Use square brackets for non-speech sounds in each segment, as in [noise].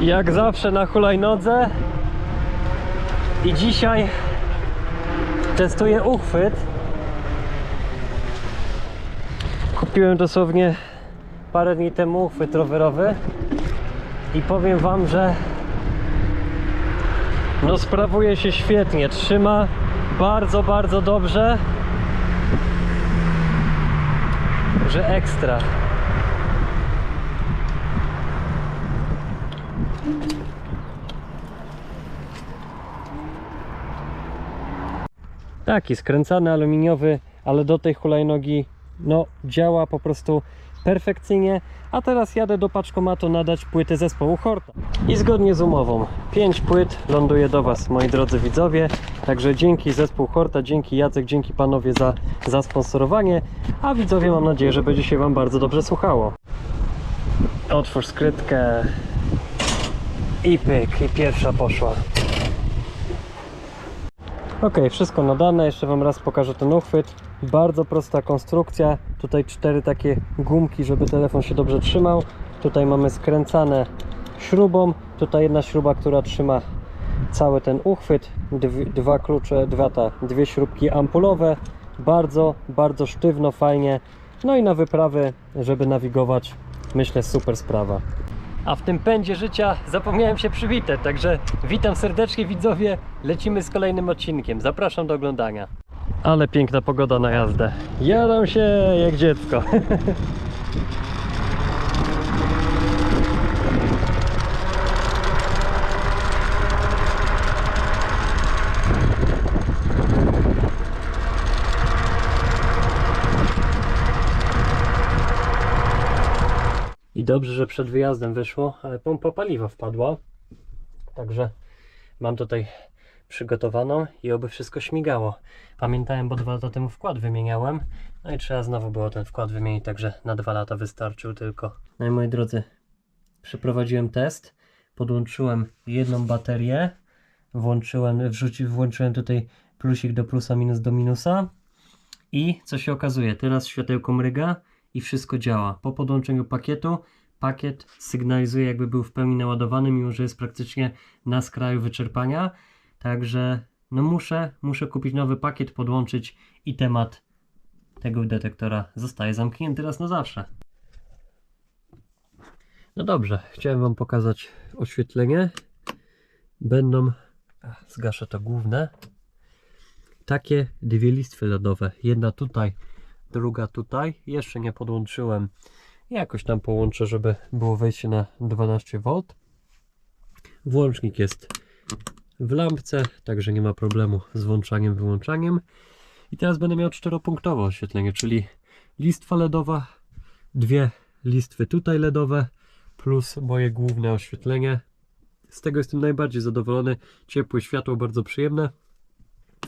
Jak zawsze na hulajnodze. I dzisiaj testuję uchwyt. Kupiłem dosłownie parę dni temu uchwyt rowerowy i powiem Wam, że no sprawuje się świetnie, trzyma bardzo, bardzo dobrze, że ekstra. Taki skręcany aluminiowy, ale do tej hulajnogi no działa po prostu perfekcyjnie. A teraz jadę do paczkomatu nadać płyty zespołu Horta. I zgodnie z umową 5 płyt ląduje do Was, moi drodzy widzowie. Także dzięki zespół Horta, dzięki Jacek, dzięki panowie za, za sponsorowanie. A widzowie mam nadzieję, że będzie się Wam bardzo dobrze słuchało. Otwórz skrytkę. I pyk, i pierwsza poszła. Ok, wszystko nadane. Jeszcze Wam raz pokażę ten uchwyt. Bardzo prosta konstrukcja. Tutaj cztery takie gumki, żeby telefon się dobrze trzymał. Tutaj mamy skręcane śrubą. Tutaj jedna śruba, która trzyma cały ten uchwyt. Dwie, dwa klucze, dwa ta, dwie śrubki ampulowe. Bardzo, bardzo sztywno, fajnie. No i na wyprawy, żeby nawigować, myślę super sprawa. A w tym pędzie życia zapomniałem się przywitać, także witam serdecznie widzowie, lecimy z kolejnym odcinkiem, zapraszam do oglądania. Ale piękna pogoda na jazdę, jadę się jak dziecko. [laughs] dobrze, że przed wyjazdem wyszło, ale pompa paliwa wpadła. Także mam tutaj przygotowaną i oby wszystko śmigało. Pamiętałem, bo dwa lata temu wkład wymieniałem. No i trzeba znowu było ten wkład wymienić, także na dwa lata wystarczył tylko. No i moi drodzy, przeprowadziłem test. Podłączyłem jedną baterię. Włączyłem, wrzuci, włączyłem tutaj plusik do plusa, minus do minusa. I co się okazuje, teraz światełko mryga i wszystko działa. Po podłączeniu pakietu, pakiet sygnalizuje jakby był w pełni naładowany, mimo że jest praktycznie na skraju wyczerpania. Także no muszę, muszę kupić nowy pakiet, podłączyć i temat tego detektora zostaje zamknięty raz na zawsze. No dobrze, chciałem Wam pokazać oświetlenie. Będą, zgaszę to główne, takie dwie listwy LEDowe. Jedna tutaj, druga tutaj. Jeszcze nie podłączyłem. Jakoś tam połączę, żeby było wejście na 12V. Włącznik jest w lampce, także nie ma problemu z włączaniem, wyłączaniem. I teraz będę miał czteropunktowe oświetlenie, czyli listwa LEDowa, dwie listwy tutaj LEDowe, plus moje główne oświetlenie. Z tego jestem najbardziej zadowolony. Ciepłe światło, bardzo przyjemne.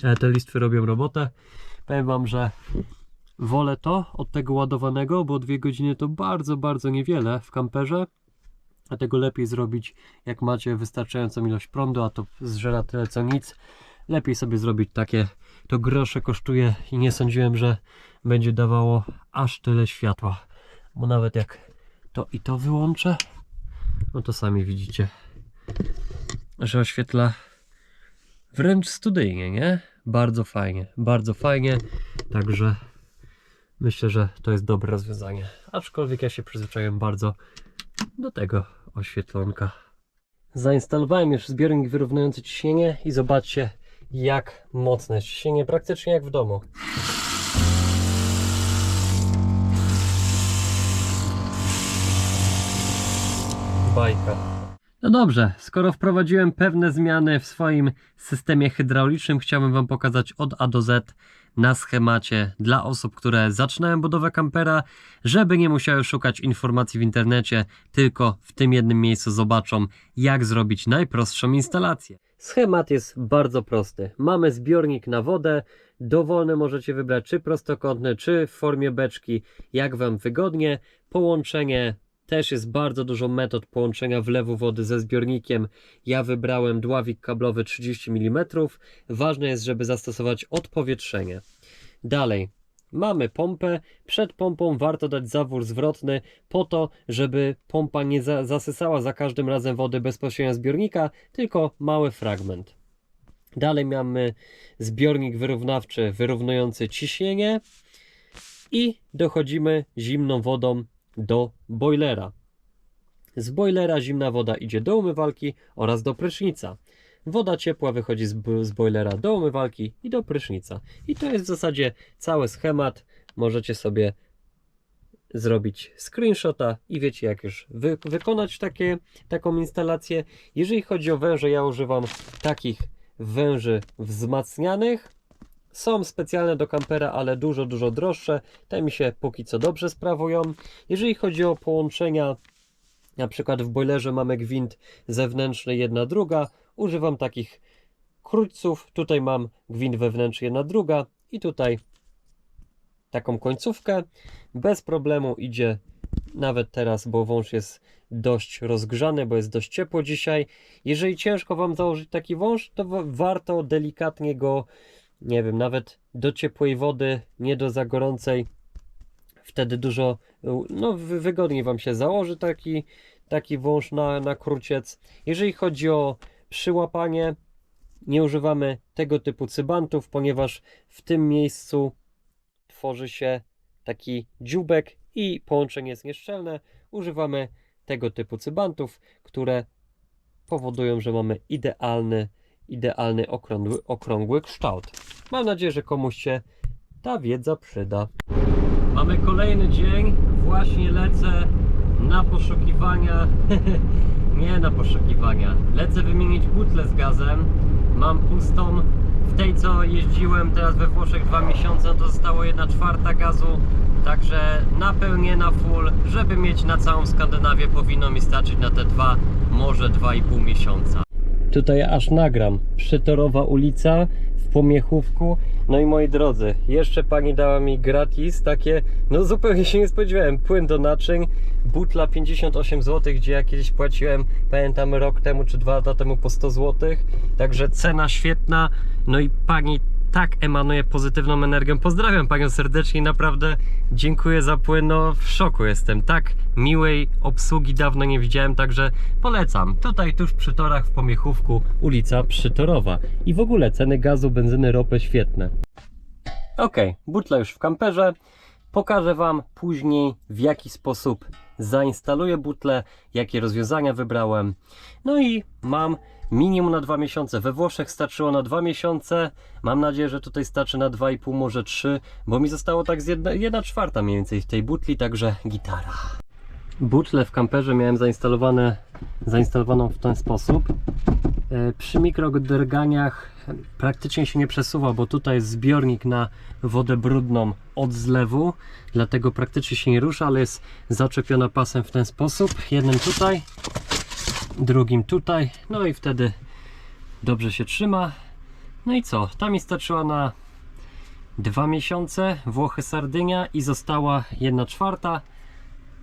Ale te listwy robią robotę. Powiem Wam, że wolę to od tego ładowanego, bo dwie godziny to bardzo, bardzo niewiele w kamperze. Dlatego lepiej zrobić, jak macie wystarczającą ilość prądu, a to zżera tyle co nic. Lepiej sobie zrobić takie, to grosze kosztuje i nie sądziłem, że będzie dawało aż tyle światła. Bo nawet jak to i to wyłączę, no to sami widzicie, że oświetla wręcz studyjnie, nie? Bardzo fajnie, bardzo fajnie. Także myślę, że to jest dobre rozwiązanie. Aczkolwiek ja się przyzwyczaiłem bardzo do tego oświetlonka. Zainstalowałem już zbiornik wyrównujący ciśnienie i zobaczcie jak mocne ciśnienie, praktycznie jak w domu. Bajka. No dobrze, skoro wprowadziłem pewne zmiany w swoim systemie hydraulicznym, chciałbym Wam pokazać od A do Z na schemacie dla osób, które zaczynają budowę kampera, żeby nie musiały szukać informacji w internecie, tylko w tym jednym miejscu zobaczą, jak zrobić najprostszą instalację. Schemat jest bardzo prosty. Mamy zbiornik na wodę, dowolny możecie wybrać czy prostokątny, czy w formie beczki, jak Wam wygodnie. Połączenie też jest bardzo dużo metod połączenia wlewu wody ze zbiornikiem. Ja wybrałem dławik kablowy 30 mm. Ważne jest, żeby zastosować odpowietrzenie. Dalej, mamy pompę. Przed pompą warto dać zawór zwrotny po to, żeby pompa nie za zasysała za każdym razem wody bezpośrednio zbiornika, tylko mały fragment. Dalej mamy zbiornik wyrównawczy wyrównujący ciśnienie i dochodzimy zimną wodą do boilera. Z boilera zimna woda idzie do umywalki oraz do prysznica. Woda ciepła wychodzi z, z boilera do umywalki i do prysznica. I to jest w zasadzie cały schemat. Możecie sobie zrobić screenshota i wiecie jak już wy, wykonać takie, taką instalację. Jeżeli chodzi o węże, ja używam takich węży wzmacnianych. Są specjalne do kampera, ale dużo, dużo droższe. Te mi się póki co dobrze sprawują. Jeżeli chodzi o połączenia, na przykład w boilerze mamy gwint zewnętrzny, jedna druga. Używam takich krótców. Tutaj mam gwint wewnętrzny, jedna druga. I tutaj taką końcówkę. Bez problemu idzie nawet teraz, bo wąż jest dość rozgrzany, bo jest dość ciepło dzisiaj. Jeżeli ciężko Wam założyć taki wąż, to wa- warto delikatnie go, nie wiem, nawet do ciepłej wody, nie do za gorącej. Wtedy dużo, no wy- wygodniej Wam się założy taki, taki wąż na, na kruciec. Jeżeli chodzi o przyłapanie, nie używamy tego typu cybantów, ponieważ w tym miejscu tworzy się taki dziubek i połączenie jest nieszczelne. Używamy tego typu cybantów, które powodują, że mamy idealny, idealny okrągły, okrągły kształt. Mam nadzieję, że komuś się ta wiedza przyda. Mamy kolejny dzień, właśnie lecę na poszukiwania, [laughs] nie na poszukiwania, lecę wymienić butlę z gazem, mam pustą, w tej co jeździłem teraz we Włoszech dwa miesiące, no to zostało 1 czwarta gazu, także napełnię na full, żeby mieć na całą Skandynawię powinno mi starczyć na te dwa, może dwa i pół miesiąca. Tutaj aż nagram, przytorowa ulica w Pomiechówku, no i moi drodzy, jeszcze pani dała mi gratis takie, no zupełnie się nie spodziewałem, płyn do naczyń, butla 58 zł, gdzie ja kiedyś płaciłem, pamiętam rok temu czy dwa lata temu po 100 zł, także cena świetna, no i pani tak emanuje pozytywną energią. Pozdrawiam panią serdecznie i naprawdę dziękuję za płyn. W szoku jestem. Tak miłej obsługi dawno nie widziałem, także polecam. Tutaj tuż przy torach w Pomiechówku ulica Przytorowa. I w ogóle ceny gazu, benzyny, ropy świetne. Ok, butla już w kamperze. Pokażę Wam później w jaki sposób zainstaluję butlę, jakie rozwiązania wybrałem. No i mam minimum na dwa miesiące. We Włoszech starczyło na dwa miesiące. Mam nadzieję, że tutaj starczy na 2,5, może 3, bo mi zostało tak z jedna, jedna czwarta mniej więcej w tej butli, także gitara. Butlę w kamperze miałem zainstalowane, zainstalowaną w ten sposób. E, Przy mikrodrganiach praktycznie się nie przesuwa, bo tutaj jest zbiornik na wodę brudną od zlewu, dlatego praktycznie się nie rusza, ale jest zaczepiona pasem w ten sposób. Jednym tutaj, drugim tutaj, no i wtedy dobrze się trzyma. No i co? Ta mi starczyła na dwa miesiące, Włochy, Sardynia i została jedna czwarta.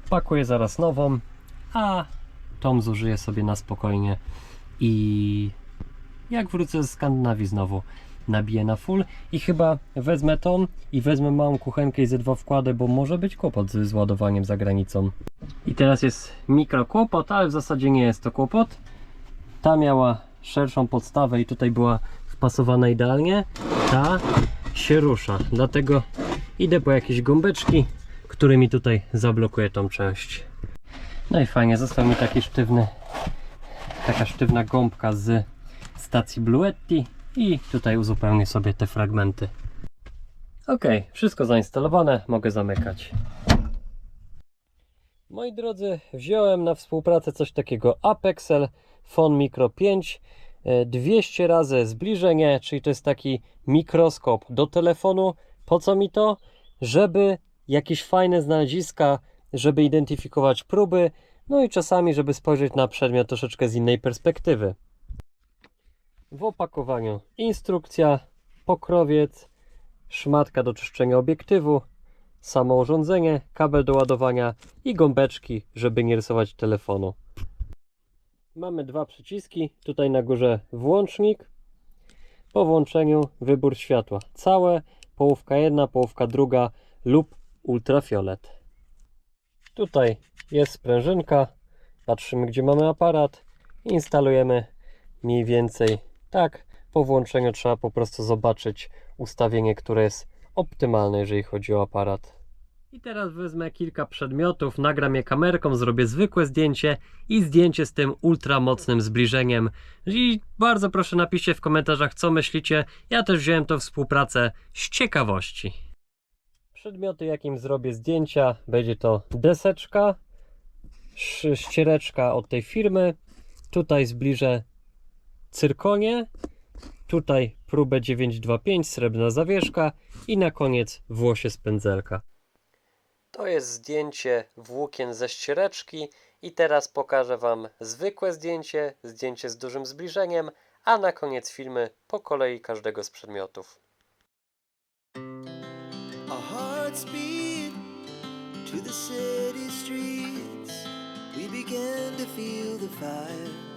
Pakuję zaraz nową, a tą zużyję sobie na spokojnie i jak wrócę z Skandynawii znowu nabiję na full i chyba wezmę tą i wezmę małą kuchenkę i ze dwa wkłady, bo może być kłopot z, ładowaniem za granicą. I teraz jest mikro kłopot, ale w zasadzie nie jest to kłopot. Ta miała szerszą podstawę i tutaj była wpasowana idealnie. Ta się rusza, dlatego idę po jakieś gąbeczki, którymi tutaj zablokuję tą część. No i fajnie, został mi taki sztywny, taka sztywna gąbka z stacji Bluetti i tutaj uzupełnię sobie te fragmenty. Ok, wszystko zainstalowane, mogę zamykać. Moi drodzy, wziąłem na współpracę coś takiego Apexel Phone Micro 5 e, 200 razy zbliżenie, czyli to jest taki mikroskop do telefonu. Po co mi to? Żeby jakieś fajne znaleziska, żeby identyfikować próby, no i czasami, żeby spojrzeć na przedmiot troszeczkę z innej perspektywy. W opakowaniu instrukcja, pokrowiec, szmatka do czyszczenia obiektywu, samo urządzenie, kabel do ładowania i gąbeczki, żeby nie rysować telefonu. Mamy dwa przyciski, tutaj na górze włącznik, po włączeniu wybór światła, całe, połówka jedna, połówka druga lub ultrafiolet. Tutaj jest sprężynka. Patrzymy, gdzie mamy aparat. Instalujemy mniej więcej tak. Po włączeniu trzeba po prostu zobaczyć ustawienie, które jest optymalne, jeżeli chodzi o aparat. I teraz wezmę kilka przedmiotów, nagram je kamerką, zrobię zwykłe zdjęcie i zdjęcie z tym ultramocnym zbliżeniem. I bardzo proszę napiszcie w komentarzach, co myślicie. Ja też wziąłem to współpracę z ciekawości. Przedmioty, jakim zrobię zdjęcia, będzie to deseczka, ściereczka od tej firmy. Tutaj zbliżę cyrkonie, tutaj próbę 925, srebrna zawieszka i na koniec włosie z pędzelka. To jest zdjęcie włókien ze ściereczki i teraz pokażę Wam zwykłe zdjęcie, zdjęcie z dużym zbliżeniem, a na koniec filmy po kolei każdego z przedmiotów. To the city streets. We began to feel the fire.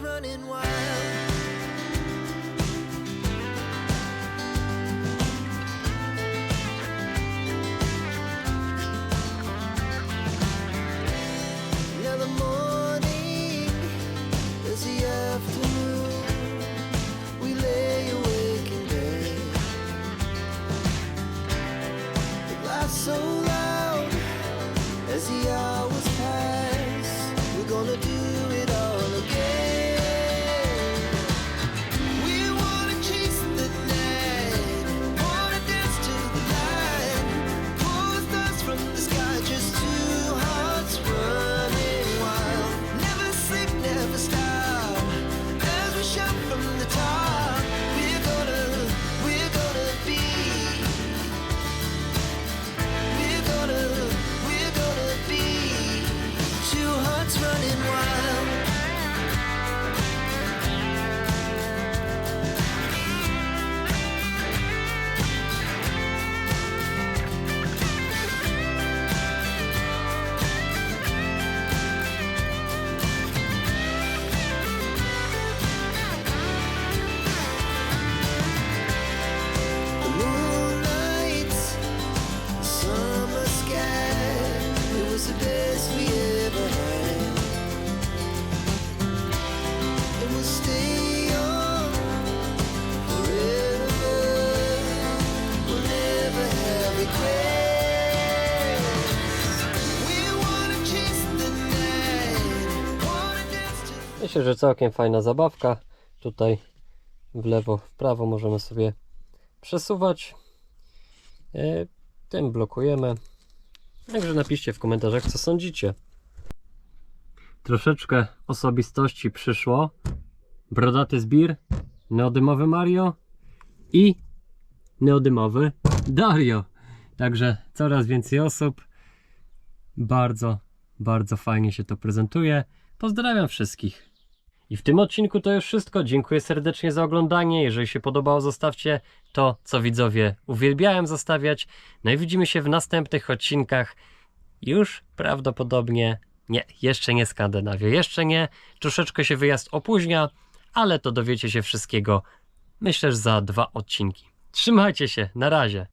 Running wild. Myślę, że całkiem fajna zabawka. Tutaj w lewo, w prawo możemy sobie przesuwać. E, Tym blokujemy. Także napiszcie w komentarzach, co sądzicie. Troszeczkę osobistości przyszło. Brodaty Zbir, neodymowy Mario i neodymowy Dario. Także coraz więcej osób. Bardzo, bardzo fajnie się to prezentuje. Pozdrawiam wszystkich. I w tym odcinku to już wszystko. Dziękuję serdecznie za oglądanie. Jeżeli się podobało, zostawcie to, co widzowie uwielbiałem zostawiać. No i widzimy się w następnych odcinkach. Już prawdopodobnie nie, jeszcze nie Skandynawia, jeszcze nie. Troszeczkę się wyjazd opóźnia, ale to dowiecie się wszystkiego. Myślę, że za dwa odcinki. Trzymajcie się, na razie.